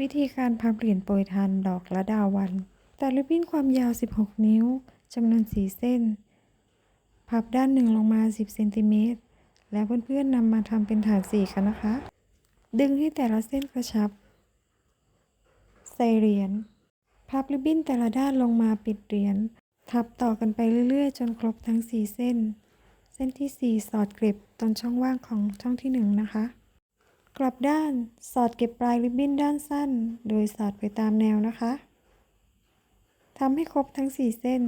วิธีการพับเหรียญโปรยทานดอกละดาวัน ตัดริบบิ้นความยาว 16 นิ้ว จำนวน 4 เส้น พับด้านหนึ่งลงมา 10 เซนติเมตร แล้วเพื่อนๆนำมาทำเป็นฐานสี่กันนะคะ ดึงให้แต่ละเส้นกระชับ ใส่เหรียญ พับริบบิ้นแต่ละด้านลงมาปิดเหรียญ ทับต่อกันไปเรื่อยๆ จนครบทั้ง 4 เส้น เส้นที่ 4 สอดเก็บตรงช่องว่างของช่องที่ 1 นะคะ กลับด้านสอดเก็บปลายริบบิ้นด้านสั้น โดยสอดไปตามแนวนะคะทำให้ครบทั้ง 4 เส้น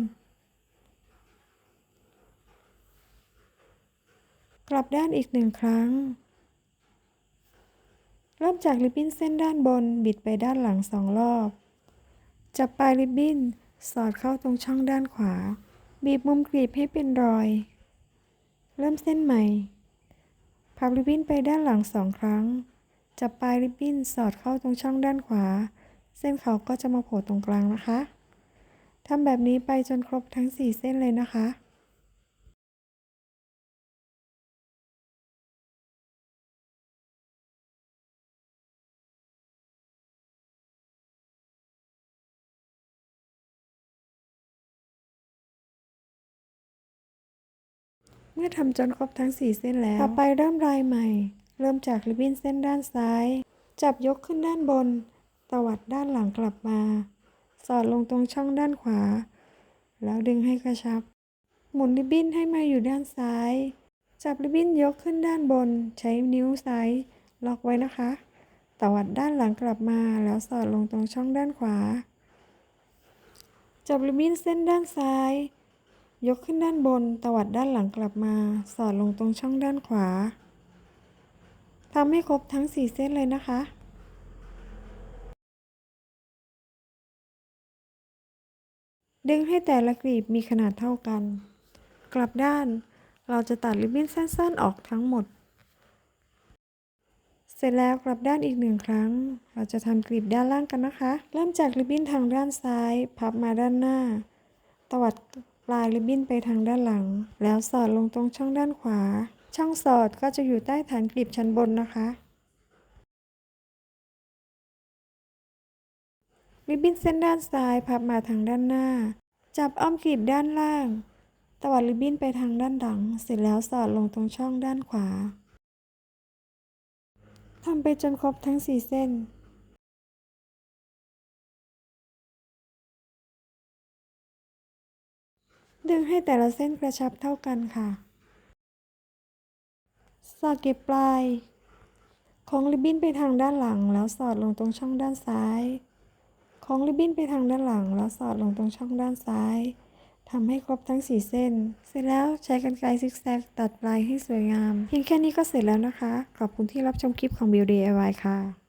กลับด้านอีกหนึ่งครั้ง เริ่มจากริบบิ้นเส้นด้านบนบิดไปด้านหลังสองรอบ จับปลายริบบิ้นสอดเข้าตรงช่องด้านขวา บีบมุมกรีบให้เป็นรอย เริ่มเส้นใหม่ พับริบบิ้นไปด้านหลังสองครั้ง จับปลายริบบิ้นสอดเข้าตรงช่องด้านขวา เส้นเขาก็จะมาโผล่ตรงกลางนะคะทำแบบนี้ไปจนครบทั้ง 4 เส้นเลยนะคะ เมื่อทำจนครบทั้ง 4 เส้นแล้ว ต่อไปเริ่มรายใหม่ เริ่มจากริบบิ้นเส้นด้านซ้าย จับยกขึ้นด้านบน ตวัดด้านหลังกลับมา สอดลงตรงช่องด้านขวา แล้วดึงให้กระชับ หมุนริบบิ้นให้มาอยู่ด้านซ้าย จับริบบิ้นยกขึ้นด้านบน ใช้นิ้วซ้ายล็อกไว้นะคะ ตวัดด้านหลังกลับมา แล้วสอดลงตรงช่องด้านขวา จับริบบิ้นเส้นด้านซ้าย ยกขึ้นด้านบน ตวัดด้านหลังกลับมา สอดลงตรงช่องด้านขวา ทำให้ครบทั้ง 4 เส้นเลยนะคะ ดึงให้แต่ละกลีบมีขนาดเท่ากัน กลับด้าน เราจะตัดริบบิ้นสั้นๆ ออกทั้งหมด เสร็จแล้วกลับด้านอีกหนึ่งครั้ง เราจะทำกลีบด้านล่างกันนะคะ เริ่มจากริบบิ้นทางด้านซ้าย พับมาด้านหน้า ตวัด ปลายริบบิ้นไปทางด้านหลัง แล้วสอดลงตรงช่องด้านขวา ช่องสอดก็จะอยู่ใต้ฐานกลีบชั้นบนนะคะ ริบบิ้นเส้นด้านซ้ายพับมาทางด้านหน้า จับอ้อมกลีบด้านล่าง ตวัดริบบิ้นไปทางด้านหลัง เสร็จแล้วสอดลงตรงช่องด้านขวาทำไปจนครบทั้ง 4 เส้น ดึงให้แต่ละเส้นกระชับเท่ากันค่ะ สอดเก็บปลาย ของริบบิ้นไปทางด้านหลัง แล้วสอดลงตรงช่องด้านซ้าย ของริบบิ้นไปทางด้านหลัง แล้วสอดลงตรงช่องด้านซ้ายทำให้ครบทั้ง 4 เส้น เสร็จแล้วใช้กรรไกรซิกแซกตัดปลายให้สวยงาม เพียงแค่นี้ก็เสร็จแล้วนะคะ ขอบคุณที่รับชมคลิปของ Build DIY ค่ะ